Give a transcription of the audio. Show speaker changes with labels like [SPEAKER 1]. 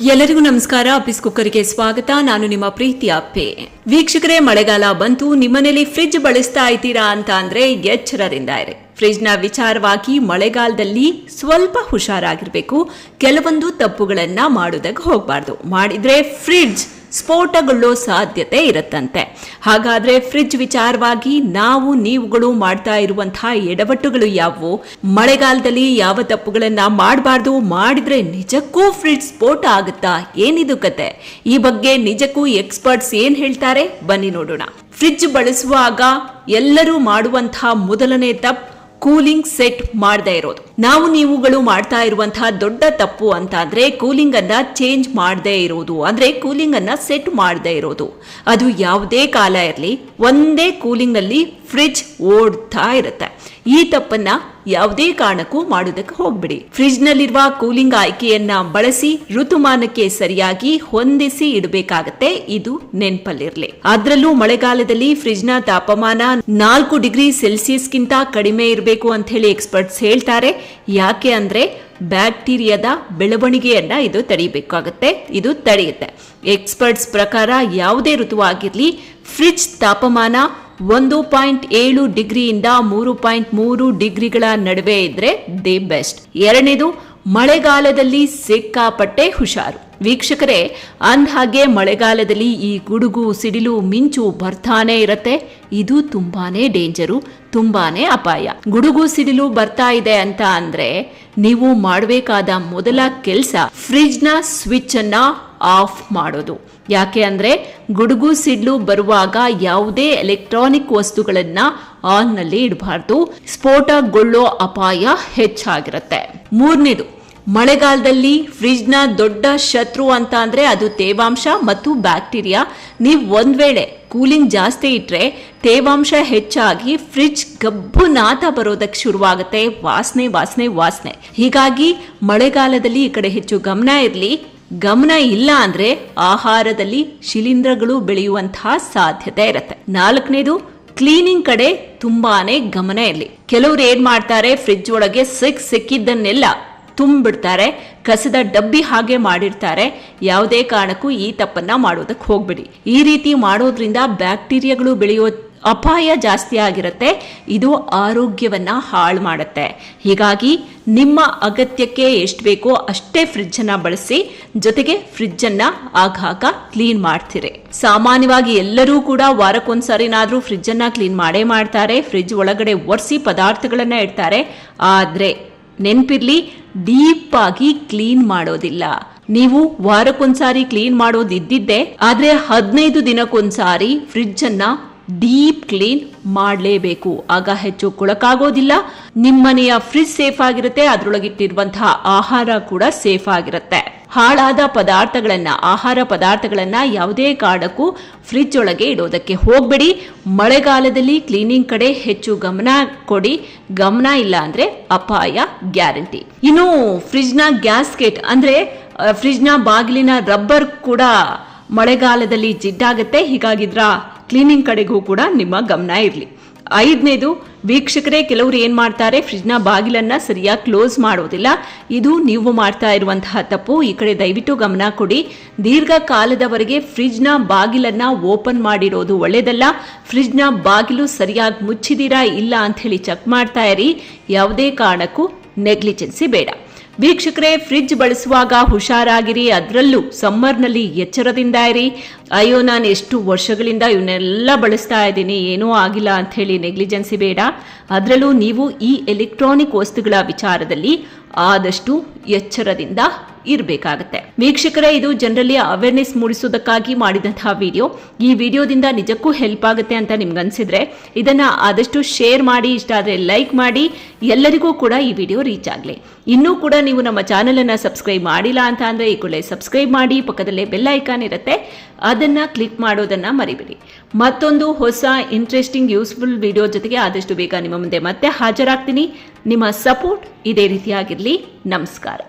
[SPEAKER 1] ಎಲ್ಲರಿಗೂ ನಮಸ್ಕಾರ. ಅಪ್ಪಿಸ್ ಕುಕ್ಕರ್ಗೆ ಸ್ವಾಗತ. ನಾನು ನಿಮ್ಮ ಪ್ರೀತಿಯ ಅಪ್ಪೆ. ವೀಕ್ಷಕರೇ, ಮಳೆಗಾಲ ಬಂತು. ನಿಮ್ಮನೇಲಿ ಫ್ರಿಡ್ಜ್ ಬಳಸ್ತಾ ಇದ್ದೀರಾ ಅಂತ ಅಂದ್ರೆ ಎಚ್ಚರದಿಂದ ಇರಿ. ಫ್ರಿಡ್ಜ್ನ ವಿಚಾರವಾಗಿ ಮಳೆಗಾಲದಲ್ಲಿ ಸ್ವಲ್ಪ ಹುಷಾರಾಗಿರ್ಬೇಕು. ಕೆಲವೊಂದು ತಪ್ಪುಗಳನ್ನ ಮಾಡೋದಕ್ಕೆ ಹೋಗಬಾರ್ದು. ಮಾಡಿದ್ರೆ ಫ್ರಿಡ್ಜ್ ಸ್ಫೋಟಗೊಳ್ಳೋ ಸಾಧ್ಯತೆ ಇರುತ್ತಂತೆ. ಹಾಗಾದ್ರೆ ಫ್ರಿಡ್ಜ್ ವಿಚಾರವಾಗಿ ನಾವು ನೀವುಗಳು ಮಾಡ್ತಾ ಇರುವಂತಹ ಎಡವಟ್ಟುಗಳು ಯಾವುವು? ಮಳೆಗಾಲದಲ್ಲಿ ಯಾವ ತಪ್ಪುಗಳನ್ನ ಮಾಡಬಾರ್ದು ಮಾಡಿದ್ರೆ ನಿಜಕ್ಕೂ ಫ್ರಿಡ್ಜ್ ಸ್ಫೋಟ ಆಗುತ್ತಾ? ಏನಿದು ಕತೆ? ಈ ಬಗ್ಗೆ ನಿಜಕ್ಕೂ ಎಕ್ಸ್ಪರ್ಟ್ಸ್ ಏನ್ ಹೇಳ್ತಾರೆ? ಬನ್ನಿ ನೋಡೋಣ. ಫ್ರಿಡ್ಜ್ ಬಳಸುವಾಗ ಎಲ್ಲರೂ ಮಾಡುವಂತಹ ಮೊದಲನೇ ತಪ್ಪು ಕೂಲಿಂಗ್ ಸೆಟ್ ಮಾಡದೇ ಇರೋದು. ನಾವು ನೀವುಗಳು ಮಾಡ್ತಾ ಇರುವಂತಹ ದೊಡ್ಡ ತಪ್ಪು ಅಂತ ಅಂದ್ರೆ ಕೂಲಿಂಗ್ ಅನ್ನ ಚೇಂಜ್ ಮಾಡದೇ ಇರೋದು. ಅಂದ್ರೆ ಕೂಲಿಂಗ್ ಅನ್ನ ಸೆಟ್ ಮಾಡದೇ ಇರೋದು. ಅದು ಯಾವುದೇ ಕಾಲ ಇರಲಿ, ಒಂದೇ ಕೂಲಿಂಗ್ ಅಲ್ಲಿ ಫ್ರಿಡ್ಜ್ ಓಡ್ತಾ ಇರುತ್ತೆ. ಈ ತಪ್ಪನ್ನ ಯಾವುದೇ ಕಾರಣಕ್ಕೂ ಮಾಡೋದಕ್ಕೆ ಹೋಗ್ಬಿಡಿ. ಫ್ರಿಜ್ನಲ್ಲಿರುವ ಕೂಲಿಂಗ್ ಆಯ್ಕೆಯನ್ನ ಬಳಸಿ ಋತುಮಾನಕ್ಕೆ ಸರಿಯಾಗಿ ಹೊಂದಿಸಿ ಇಡಬೇಕಾಗತ್ತೆ. ಇದು ನೆನಪಲ್ಲಿರಲಿ. ಅದರಲ್ಲೂ ಮಳೆಗಾಲದಲ್ಲಿ ಫ್ರಿಜ್ನ ತಾಪಮಾನ ನಾಲ್ಕು ಡಿಗ್ರಿ ಸೆಲ್ಸಿಯಸ್ಗಿಂತ ಕಡಿಮೆ ಇರಬೇಕು ಅಂತ ಹೇಳಿ ಎಕ್ಸ್ಪರ್ಟ್ಸ್ ಹೇಳ್ತಾರೆ. ಯಾಕೆ ಅಂದ್ರೆ ಬ್ಯಾಕ್ಟೀರಿಯಾದ ಬೆಳವಣಿಗೆಯನ್ನ ಇದು ತಡೆಯಬೇಕಾಗುತ್ತೆ ಇದು ತಡೆಯುತ್ತೆ. ಎಕ್ಸ್ಪರ್ಟ್ಸ್ ಪ್ರಕಾರ ಯಾವುದೇ ಋತುವಾಗಿರ್ಲಿ, ಫ್ರಿಜ್ ತಾಪಮಾನ ಒಂದು ಪಾಯಿಂಟ್ ಏಳು ಡಿಗ್ರಿಯಿಂದ ಮೂರು ಪಾಯಿಂಟ್ ಮೂರು ಡಿಗ್ರಿಗಳ ನಡುವೆ ಇದ್ರೆ ದಿ ಬೆಸ್ಟ್. ಎರಡನೇದು, ಮಳೆಗಾಲದಲ್ಲಿ ಸಿಕ್ಕಾಪಟ್ಟೆ ಹುಷಾರು. ವೀಕ್ಷಕರೇ, ಅಂದ್ಹಾಗೆ ಮಳೆಗಾಲದಲ್ಲಿ ಈ ಗುಡುಗು, ಸಿಡಿಲು, ಮಿಂಚು ಬರ್ತಾನೆ ಇರತ್ತೆ. ಇದು ತುಂಬಾನೇ ಡೇಂಜರು, ತುಂಬಾನೇ ಅಪಾಯ. ಗುಡುಗು, ಸಿಡಿಲು ಬರ್ತಾ ಇದೆ ಅಂತ ಅಂದ್ರೆ ನೀವು ಮಾಡಬೇಕಾದ ಮೊದಲ ಕೆಲಸ ಫ್ರಿಜ್ನ ಸ್ವಿಚ್ ಅನ್ನ ಆಫ್ ಮಾಡೋದು. ಯಾಕೆ ಅಂದರೆ ಗುಡುಗು ಸಿಡ್ಲು ಬರುವಾಗ ಯಾವುದೇ ಎಲೆಕ್ಟ್ರಾನಿಕ್ ವಸ್ತುಗಳನ್ನು ಆನ್ನಲ್ಲಿ ಇಡಬಾರ್ದು. ಸ್ಫೋಟಗೊಳ್ಳೋ ಅಪಾಯ ಹೆಚ್ಚಾಗಿರುತ್ತೆ. ಮೂರನೇದು, ಮಳೆಗಾಲದಲ್ಲಿ ಫ್ರಿಜ್ನ ದೊಡ್ಡ ಶತ್ರು ಅಂತ ಅಂದರೆ ಅದು ತೇವಾಂಶ ಮತ್ತು ಬ್ಯಾಕ್ಟೀರಿಯಾ. ನೀವು ಒಂದು ವೇಳೆ ಕೂಲಿಂಗ್ ಜಾಸ್ತಿ ಇಟ್ಟರೆ ತೇವಾಂಶ ಹೆಚ್ಚಾಗಿ ಫ್ರಿಜ್ ಗಬ್ಬು ನಾತ ಬರೋದಕ್ಕೆ ಶುರುವಾಗುತ್ತೆ. ವಾಸನೆ ವಾಸನೆ ವಾಸನೆ. ಹೀಗಾಗಿ ಮಳೆಗಾಲದಲ್ಲಿ ಈ ಕಡೆ ಹೆಚ್ಚು ಗಮನ ಇರಲಿ. ಗಮನ ಇಲ್ಲ ಅಂದ್ರೆ ಆಹಾರದಲ್ಲಿ ಶಿಲೀಂಧ್ರಗಳು ಬೆಳೆಯುವಂತಹ ಸಾಧ್ಯತೆ ಇರುತ್ತೆ. ನಾಲ್ಕನೇದು ಕ್ಲೀನಿಂಗ್ ಕಡೆ ತುಂಬಾನೇ ಗಮನ ಇರಲಿ. ಕೆಲವರು ಏನ್ ಮಾಡ್ತಾರೆ ಫ್ರಿಡ್ಜ್ ಒಳಗೆ ಸಿಕ್ ಸಿಕ್ಕಿದ್ದನ್ನೆಲ್ಲ ತುಂಬಿಡ್ತಾರೆ, ಕಸದ ಡಬ್ಬಿ ಹಾಗೆ ಮಾಡಿರ್ತಾರೆ, ಯಾವುದೇ ಕಾರಣಕ್ಕೂ ಈ ತಪ್ಪನ್ನ ಮಾಡೋದಕ್ಕೆ ಹೋಗ್ಬೇಡಿ. ಈ ರೀತಿ ಮಾಡೋದ್ರಿಂದ ಬ್ಯಾಕ್ಟೀರಿಯಾಗಳು ಬೆಳೆಯೋ ಅಪಾಯ ಜಾಸ್ತಿ ಆಗಿರುತ್ತೆ, ಇದು ಆರೋಗ್ಯವನ್ನು ಹಾಳು ಮಾಡುತ್ತೆ. ಹೀಗಾಗಿ ನಿಮ್ಮ ಅಗತ್ಯಕ್ಕೆ ಎಷ್ಟು ಬೇಕೋ ಅಷ್ಟೇ ಫ್ರಿಜ್ಜನ್ನು ಬಳಸಿ, ಜೊತೆಗೆ ಫ್ರಿಜ್ಜನ್ನು ಆಗಾಗ ಕ್ಲೀನ್ ಮಾಡ್ತೀರಿ. ಸಾಮಾನ್ಯವಾಗಿ ಎಲ್ಲರೂ ಕೂಡ ವಾರಕ್ಕೊಂದ್ಸರಿನಾದ್ರೂ ಫ್ರಿಡ್ಜ್ ಅನ್ನ ಕ್ಲೀನ್ ಮಾಡೇ ಮಾಡ್ತಾರೆ ಫ್ರಿಜ್ ಒಳಗಡೆ ಒರೆಸಿ ಪದಾರ್ಥಗಳನ್ನು ಇಡ್ತಾರೆ. ಆದರೆ ನೆನ್ಪಿರ್ಲಿ ಡೀಪ್ ಆಗಿ ಕ್ಲೀನ್ ಮಾಡೋದಿಲ್ಲ. ನೀವು ವಾರಕ್ಕೊಂದ್ಸಾರಿ ಕ್ಲೀನ್ ಮಾಡೋದಿದ್ದಿದ್ದೆ, ಆದರೆ ಹದಿನೈದು ದಿನಕ್ಕೊಂದ್ಸಾರಿ ಫ್ರಿಡ್ಜ್ ಅನ್ನ ಡೀಪ್ ಕ್ಲೀನ್ ಮಾಡಲೇಬೇಕು. ಆಗ ಹೆಚ್ಚು ಕೊಳಕಾಗೋದಿಲ್ಲ. ನಿಮ್ಮನೆಯ ಫ್ರಿಜ್ ಸೇಫ್ ಆಗಿರುತ್ತೆ. ಅದರೊಳಗಿಟ್ಟಿರುವಂತಹ ಆಹಾರ ಕೂಡ ಸೇಫ್ ಆಗಿರುತ್ತೆ. ಹಾಳಾದ ಪದಾರ್ಥಗಳನ್ನ, ಆಹಾರ ಪದಾರ್ಥಗಳನ್ನ ಯಾವುದೇ ಕಾರಣಕ್ಕೂ ಫ್ರಿಜ್ ಒಳಗೆ ಇಡೋದಕ್ಕೆ ಹೋಗ್ಬೇಡಿ. ಮಳೆಗಾಲದಲ್ಲಿ ಕ್ಲೀನಿಂಗ್ ಕಡೆ ಹೆಚ್ಚು ಗಮನ ಕೊಡಿ. ಗಮನ ಇಲ್ಲ ಅಂದ್ರೆ ಅಪಾಯ ಗ್ಯಾರಂಟಿ. ಇನ್ನು ಫ್ರಿಜ್ನ ಗ್ಯಾಸ್ಕೆಟ್ ಅಂದ್ರೆ ಫ್ರಿಜ್ನ ಬಾಗಿಲಿನ ರಬ್ಬರ್ ಕೂಡ ಮಳೆಗಾಲದಲ್ಲಿ ಜಿಡ್ಡಾಗತ್ತೆ. ಹೀಗಾಗಿದ್ರ ಕ್ಲೀನಿಂಗ್ ಕಡೆಗೂ ಕೂಡ ನಿಮ್ಮ ಗಮನ ಇರಲಿ. ಐದನೇದು, ವೀಕ್ಷಕರೇ, ಕೆಲವರು ಏನು ಮಾಡ್ತಾರೆ ಫ್ರಿಜ್ನ ಬಾಗಿಲನ್ನ ಸರಿಯಾಗಿ ಕ್ಲೋಸ್ ಮಾಡೋದಿಲ್ಲ. ಇದು ನೀವು ಮಾಡ್ತಾ ಇರುವಂತಹ ತಪ್ಪು. ಈ ಕಡೆ ದಯವಿಟ್ಟು ಗಮನ ಕೊಡಿ. ದೀರ್ಘಕಾಲದವರೆಗೆ ಫ್ರಿಜ್ನ ಬಾಗಿಲನ್ನ ಓಪನ್ ಮಾಡಿರೋದು ಒಳ್ಳೆಯದಲ್ಲ ಫ್ರಿಜ್ನ ಬಾಗಿಲು ಸರಿಯಾಗಿ ಮುಚ್ಚಿದೀರಾ, ಇಲ್ಲ ಅಂತ ಹೇಳಿ ಚೆಕ್ ಮಾಡ್ತಾ ಇರಿ. ಯಾವುದೇ ಕಾರಣಕ್ಕೂ ನೆಗ್ಲಿಜೆನ್ಸಿ ಬೇಡ. ವೀಕ್ಷಕರೇ, ಫ್ರಿಡ್ಜ್ ಬಳಸುವಾಗ ಹುಷಾರಾಗಿರಿ. ಅದರಲ್ಲೂ ಸಮ್ಮರ್ನಲ್ಲಿ ಎಚ್ಚರದಿಂದ ಇರಿ ಅಯ್ಯೋ, ನಾನು ಎಷ್ಟು ವರ್ಷಗಳಿಂದ ಇವನ್ನೆಲ್ಲ ಬಳಸ್ತಾ ಇದ್ದೀನಿ. ಏನೂ ಆಗಿಲ್ಲ ಅಂತ ಹೇಳಿ ನೆಗ್ಲಿಜೆನ್ಸಿ ಬೇಡ. ಅದರಲ್ಲೂ ನೀವು ಈ ಎಲೆಕ್ಟ್ರಾನಿಕ್ ವಸ್ತುಗಳ ವಿಚಾರದಲ್ಲಿ ಆದಷ್ಟು ಎಚ್ಚರದಿಂದ ಇರಬೇಕಾಗತ್ತೆ. ವೀಕ್ಷಕರೇ, ಇದು ಜನರಲ್ಲಿ ಅವೇರ್ನೆಸ್ ಮೂಡಿಸೋದಕ್ಕಾಗಿ ಮಾಡಿದಂತಹ ವಿಡಿಯೋ ಈ ವಿಡಿಯೋದಿಂದ ನಿಜಕ್ಕೂ ಹೆಲ್ಪ್ ಆಗುತ್ತೆ ಅಂತ ನಿಮ್ಗೆ ಅನ್ಸಿದ್ರೆ ಇದನ್ನ ಆದಷ್ಟು ಶೇರ್ ಮಾಡಿ, ಇಷ್ಟ ಆದ್ರೆ ಲೈಕ್ ಮಾಡಿ, ಎಲ್ಲರಿಗೂ ಕೂಡ ಈ ವಿಡಿಯೋ ರೀಚ್ ಆಗಲಿ. ಇನ್ನೂ ಕೂಡ ನೀವು ನಮ್ಮ ಚಾನೆಲ್ ಅನ್ನ ಸಬ್ಸ್ಕ್ರೈಬ್ ಮಾಡಿಲ್ಲ ಅಂತ ಅಂದ್ರೆ, ಈ ಕೂಡಲೇ ಸಬ್ಸ್ಕ್ರೈಬ್ ಮಾಡಿ, ಪಕ್ಕದಲ್ಲೇ ಬೆಲ್ ಐಕಾನ್ ಇರುತ್ತೆ. ಅದನ್ನ ಕ್ಲಿಕ್ ಮಾಡೋದನ್ನ ಮರಿಬೇಡಿ. ಮತ್ತೊಂದು ಹೊಸ ಇಂಟ್ರೆಸ್ಟಿಂಗ್ ಯೂಸ್ಫುಲ್ ವಿಡಿಯೋ ಜೊತೆಗೆ ಆದಷ್ಟು ಬೇಗ ನಿಮ್ಮ ಮುಂದೆ ಮತ್ತೆ ಹಾಜರಾಗ್ತೀನಿ. ನಿಮ್ಮ ಸಪೋರ್ಟ್ ಇದೇ ರೀತಿಯಾಗಿರಲಿ. ನಮಸ್ಕಾರ.